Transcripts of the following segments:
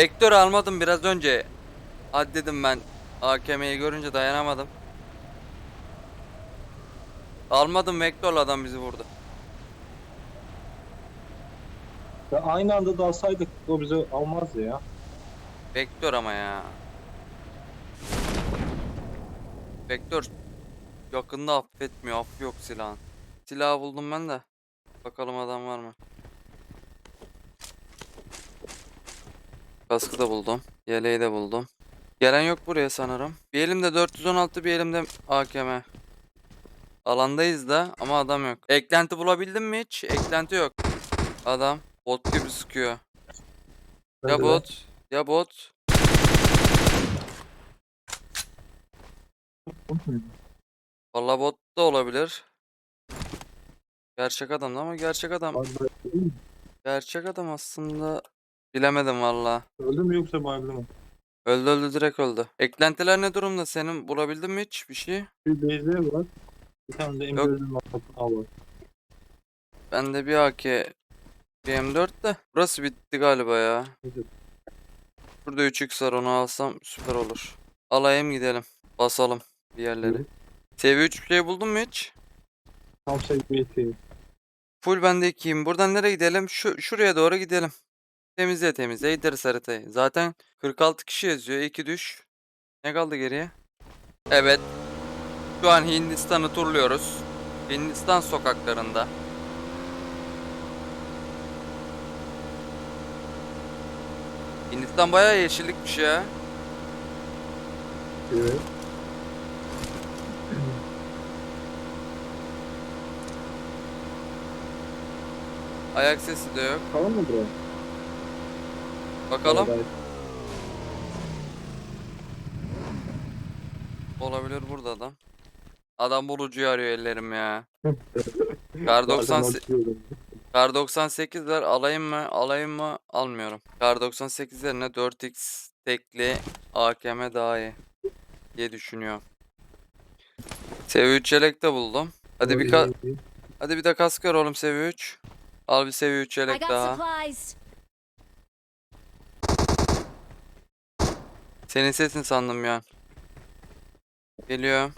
Vektör almadım biraz önce. Hadi dedim ben. AKM'yi görünce dayanamadım. Almadım vektörle adam bizi vurdu. Ya aynı anda dalsaydık o bizi almazdı ya. Vektör ama ya. Vektör yakında affetmiyor. Af yok silahın. Silahı buldum ben de. Bakalım adam var mı? Kaskı da buldum. Yeleği de buldum. Gelen yok buraya sanırım. Bir elimde 416 bir elimde AKM. Alandayız da ama adam yok. Eklenti bulabildin mi hiç? Eklenti yok. Adam bot gibi sıkıyor. Ya bot ya bot. Vallahi bot da olabilir. Gerçek adam ama gerçek adam. Gerçek adam aslında bilemedim valla. Öldü mü yoksa bayıldı mı? Öldü öldü direkt öldü. Eklentiler ne durumda senin? Bulabildin mi hiç bir şey? Bir BZ var. Bir tane de Yok. M4'ün al var. Bende bir AK bir M4 de. Burası bitti galiba ya. Nedir? Burada 3x var onu alsam süper olur. Alayım gidelim. Basalım bir yerleri. Hı. Seviye 3 şey buldun mu hiç? Tam seviyesi. Full bende 2'yim. Buradan nereye gidelim? Şu şuraya doğru gidelim. Temizle temizle gideriz haritayı. Zaten 46 kişi yazıyor. 2 düş. Ne kaldı geriye? Evet. Şu an Hindistan'ı turluyoruz. Hindistan sokaklarında. Hindistan bayağı yeşillikmiş ya. Evet. Ayak sesi de yok. Tamam mı buraya? Bakalım. Olabilir burada adam. Adam bulucuyu arıyor ellerim ya. Kar Bazen 98 atıyorum. Kar 98'ler alayım mı? Alayım mı? Almıyorum. Kar 98 yerine 4x tekli AKM daha iyi diye düşünüyorum. Seviye 3 yelek de buldum. Hadi bir ka- hadi bir de kask ver oğlum seviye 3. Al bir seviye 3 I yelek daha. supplies. Senin sesin sandım ya. Geliyor.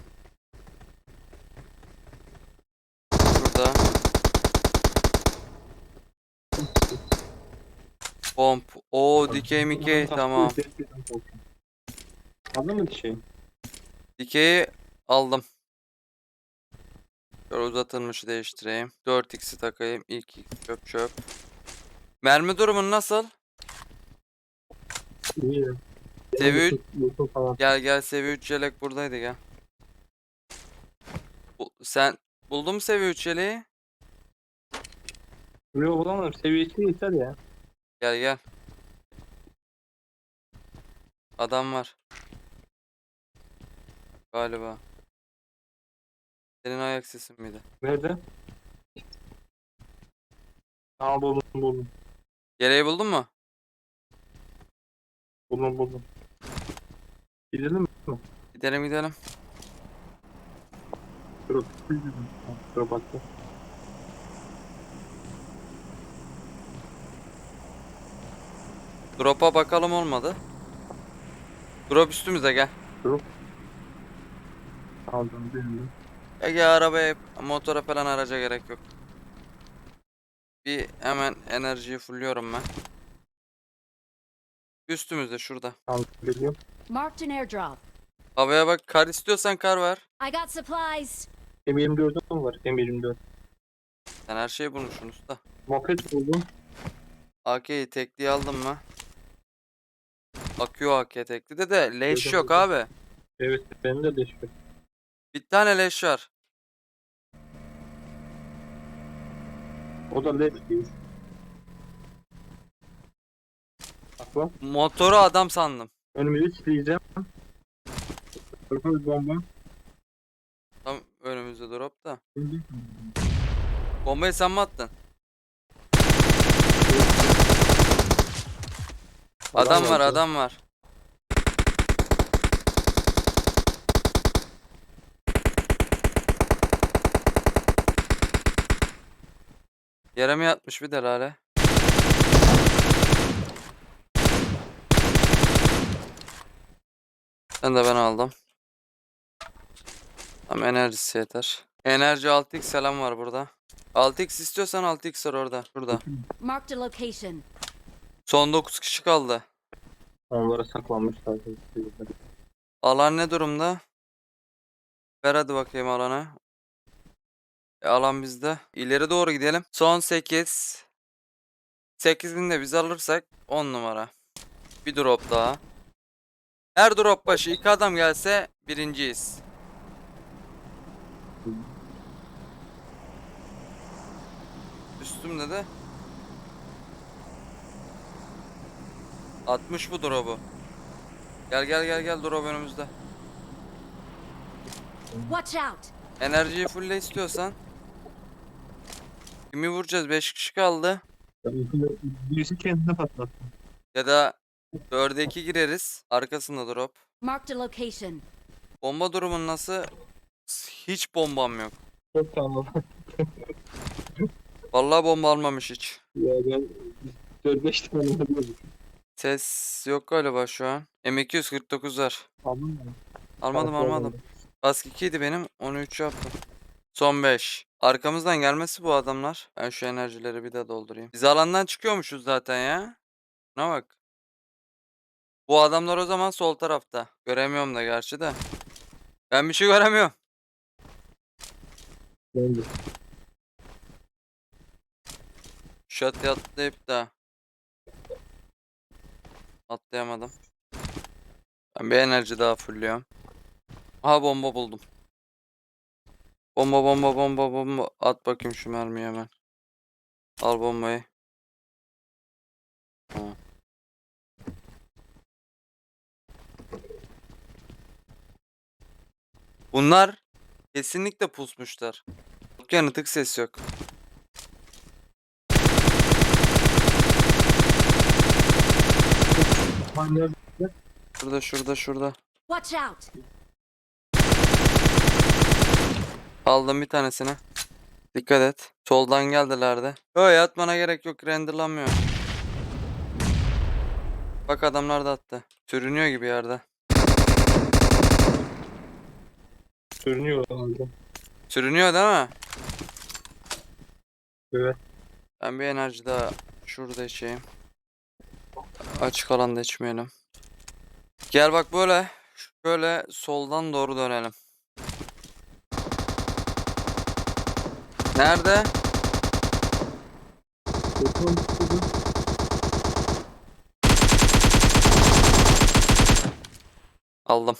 Burada. Pomp. Oo dikey mikey tamam. Aldın mı şey? Dikeyi aldım. Şöyle uzatılmışı değiştireyim. 4x'i takayım. İlk x çöp çöp. Mermi durumun nasıl? İyi. Seviye üç- YouTube- YouTube falan. Gel gel seviye 3 yelek buradaydı gel. Bu, sen buldun mu seviye 3 yeleği? Yok bulamadım. Seviyesi yeter ya. Gel gel. Adam var. Galiba. Senin ayak sesin miydi? Nerede? Aa buldum buldum. Yeleği buldun mu? Buldum buldum. Gidelim mi? Gidelim gidelim. Dur. Dur baktım. Drop'a bakalım olmadı. Drop üstümüze gel. Aldım benim. Ya gel arabaya, motora falan araca gerek yok. Bir hemen enerjiyi fulluyorum ben. Üstümüzde şurada. Aldım geliyorum. Marked an airdrop. Havaya bak kar istiyorsan kar ver. I got supplies. M24'üm mi var? M24. Sen her şeyi bulmuşsun usta. Moped buldum. AK'yi tekliği aldım mı? Akıyor AK tekli de de leş Gördüm, yok gördüm. abi. Evet benim de değişiyor. Bir tane leş var. O da led değil. Bak. Motoru adam sandım. Önümüzü sileyeceğim. Bakın bir bomba. Tam önümüzde drop da. Bombayı sen mi attın? Adam var adam var. Yere mi yatmış bir delale? Sen de ben aldım. Tamam enerjisi yeter. Enerji 6x selam var burada. 6x istiyorsan 6x var orada. Burada. Marked a location. Son 9 kişi kaldı. Onlara saklanmışlar. Alan ne durumda? Ver hadi bakayım alana. E, alan bizde. İleri doğru gidelim. Son 8. 8'ini de biz alırsak 10 numara. Bir drop daha. Her drop başı iki adam gelse birinciyiz. Üstümde de 60 bu drop'u. Gel gel gel gel drop önümüzde. Watch out! Enerjiyi fulle istiyorsan. Kimi vuracağız? 5 kişi kaldı. Birisi kendine patlattı. Ya da 4'e 2 gireriz. Arkasında drop. Marked a location. Bomba durumun nasıl? Hiç bombam yok. Çok tamam. Vallahi bomba almamış hiç. ya ben 4-5 tane alıyorum. Ses yok galiba şu an. M249 var. Aldın mı? Almadım Aldım. almadım. Kask 2 idi benim. Onu 3 yaptım. Son 5. Arkamızdan gelmesi bu adamlar. Ben şu enerjileri bir de doldurayım. Biz alandan çıkıyormuşuz zaten ya. Buna bak. Bu adamlar o zaman sol tarafta. Göremiyorum da gerçi de. Ben bir şey göremiyorum. De. Şatıya atlayıp da. Atlayamadım. Ben bir enerji daha fullüyorum. Aha bomba buldum. Bomba bomba bomba bomba. At bakayım şu mermiyi hemen. Al bombayı. Tamam. Bunlar kesinlikle pusmuşlar. Yok yanıtık ses yok. Şurada şurada şurada. Watch out! Aldım bir tanesini. Dikkat et. Soldan geldiler de. Yo yatmana gerek yok. Renderlanmıyor. Bak adamlar da attı. Sürünüyor gibi yerde. Sürünüyor aldım. Sürünüyor değil mi? Evet. Ben bir enerji daha şurada içeyim. Açık alanda içmeyelim. Gel bak böyle. Şöyle soldan doğru dönelim. Nerede? Aldım.